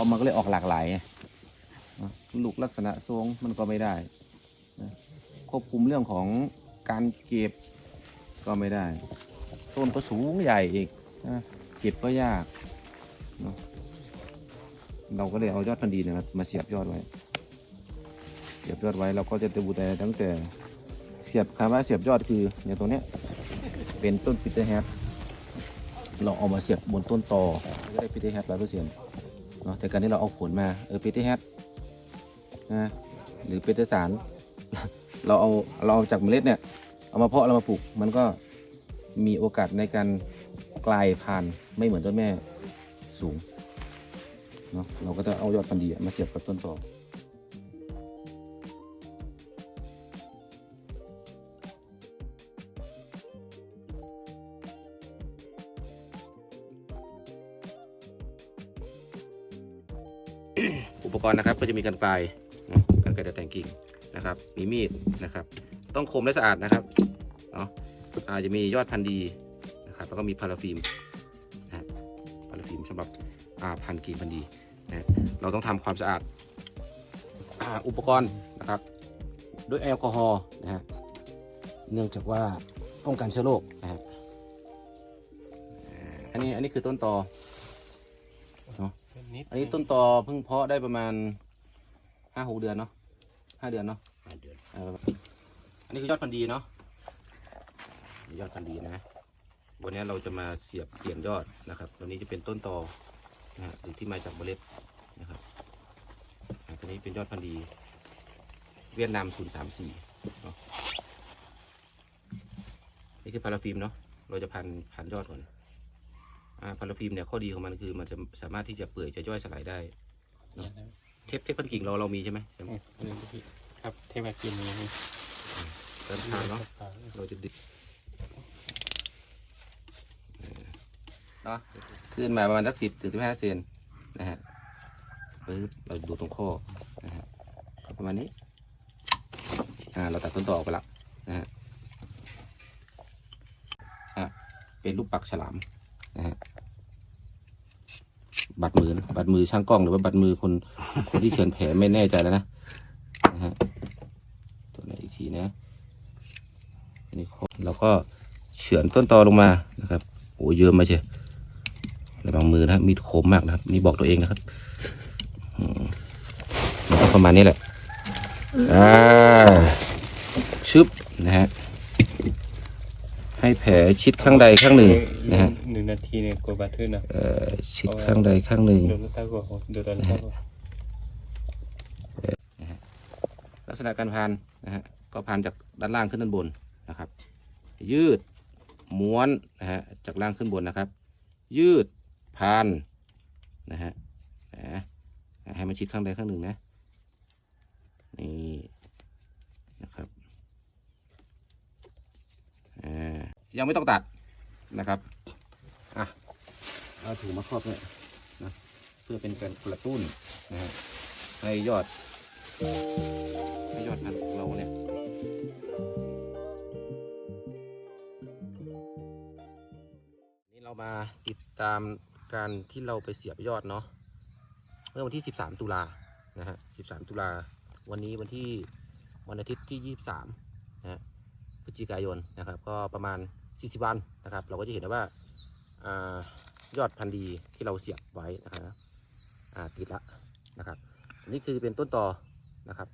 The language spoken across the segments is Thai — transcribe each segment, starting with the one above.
ออกมาก็เลยออกหลากหลายลูกลักษณะทรงมันก็ไม่ได้ ควบคุมเรื่องของการเก็บก็ไม่ได้ ต้นก็สูงใหญ่อีกเก็บก็ยาก เราก็เลยเอายอดพันธุ์ดีเนี่ยมาเสียบยอดไว้ เสียบยอดไว้เราก็จะดูแต่ตั้งแต่เสียบคำว่าเสียบยอดคือเนี่ยตรงเนี้ยเป็นต้นปีเตอร์แฮทเราเอามาเสียบบนต้นตอก็ได้ปีเตอร์แฮทร้อยเปอร์เซ็นต์ เนาะแต่การที่เราเอาผลมาเออปีเตอร์แฮทนะหรือปีเตอร์สารเราเอาเราเอาจากเมล็ดเนี่ยเอามาเพาะเรามาปลูกมันก็มีโอกาสในการกลายพันธุ์ไม่เหมือนต้นแม่สูงเนาะเราก็จะเอายอดพันธุ์ดีมาเสียบกับต้นตอ อุปกรณ์นะครับก็จะมีกันไกลกันไกลตัดแต่งกิ่งนะครับ มีมีดนะครับ ต้องคมและสะอาดนะครับเนาะอาจจะมียอดพันธุ์ดีนะครับ แล้วก็มีพาราฟิล์มนะพาราฟิล์มสำหรับอาพันกิ่งพันธุ์ดีนะเราต้องทำความสะอาดอาอุปกรณ์นะครับด้วยแอลกอฮอล์นะฮะเนื่องจากว่าป้องกันเชื้อโรคนะฮะอันนี้อันนี้คือต้นตอเนิ ดอันนี้ต้นตอเพิ่งเพาะได้ประมาณห้าหกเดือนเนาะห้าเดือนเนาะห้าเดือนเอออันนี้คือยอดพันธุ์ดีเนาะนี่ยอดพันธุ์ดีนะ วันนี้เราจะมาเสียบเปลี่ยนยอดนะครับตัวนี้จะเป็นต้นตอนะฮะหรือที่มาจากเมล็ดนะครับอ่าตัวนี้เป็นยอดพันธุ์ดีเวียดนามศูนย์สามสี่เนาะนี่คือพาราฟิล์มเนาะเราจะพันพันยอดก่อนอ่า พาราฟิล์มเนี่ยข้อดีของมันคือมันจะสามารถที่จะเปื่อยจะย่อยสลายได้เนี่ยนะเทปเทปพันกิ่งเราเรามีใช่ไหมอืมอันนี้พี่ครับเทวากินนี้นี่เติมทางเนาะเราจะดึงเนาะขึ้นมาประมาณสักสิบถึงสิบห้าเซนนะฮะปึ๊บเราดูตรงข้อนะฮะก็ประมาณนี้อ่าเราตัดต้นตอออกไปละนะฮะอะเป็นรูปปักฉลามนะฮะ บัดมือนะบัดมือช่างกล้องหรือว่าบัดมือคนคนที่เฉือนแผลไม่แน่ใจแล้วนะนะฮะตัวไหนอีกทีนะอันนี้เราก็เฉือนต้นตอลงมานะครับโอ้เยอะมาเชียวระวังมือนะมีดคมมากนะครับ นี่บอกตัวเองนะครับอืมมันก็ประมาณนี้แหละอ่าชึบนะฮะ ให้แผลชิดข้างใดข้างหนึ่งนะฮะหนึ่งนาทีเนี่ยกลัวบาดทึนนะเอ่อชิดข้างใดข้างหนึ่งโดนลูกตากัวโดนตาลูกตากัวลักษณะการพันนะฮะก็พันจากด้านล่างขึ้นด้านบนนะครับ ยืดม้วนนะฮะจากล่างขึ้นบนนะครับ ยืดพันนะฮะนะให้มันชิดข้างใดข้างหนึ่งนะนี่นะครับอ่า ยังไม่ต้องตัดนะครับอะเอาถุงมาครอบเลยนะเพื่อเป็นการกระตุ้นนะฮะให้ยอดให้ยอดพันของเราเนี่ยนี่เรามาติดตามการที่เราไปเสียบยอดเนาะเมื่อวันที่ 13 ตุลานะฮะ 13 ตุลา วันนี้วันที่วันอาทิตย์ที่ 23นะฮะพฤศจิกายนนะครับ ก็ประมาณ 40 วันนะครับ เราก็จะเห็นได้ว่าอายอดพันธุ์ดีที่เราเสียบไว้นะครับติดละนะครับอันนี้คือเป็นต้นต่อนะครับ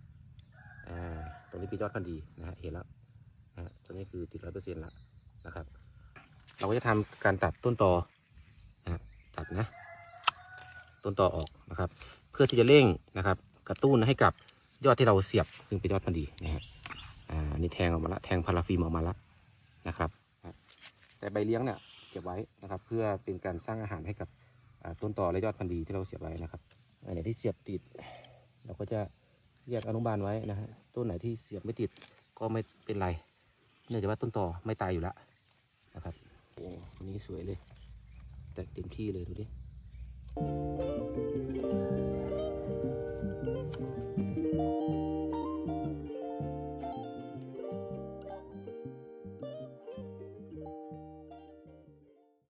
ตรงนี้เป็นยอดพันธุ์ดีนะฮะเห็นแล้วนะฮะตัวนี้คือติดร้อยเปอร์เซ็นต์ละนะครับ เราก็จะทำการตัดต้นต่อนะตัดนะ ต้นต่อออกนะครับ เพื่อที่จะเร่งนะครับ กระตุ้นให้กับยอดที่เราเสียบซึ่งเป็นยอดพันธุ์ดีนะฮะอ่าอันนี้แทงออกมาละแทงพาราฟิมออกมาละนะครับ แต่ใบเลี้ยงเนี่ยเก็บไว้นะครับ เพื่อเป็นการสร้างอาหารให้กับต้นต่อและยอดพันธุ์ดีที่เราเสียบไว้นะครับอันไหนที่เสียบติด เราก็จะแยกอนุบาลไว้นะฮะต้นไหนที่เสียบไม่ติดก็ไม่เป็นไร เนื่องจากว่าต้นต่อไม่ตายอยู่แล้วนะครับโอ้นนี้สวยเลย แตกเต็มที่เลยดูดิ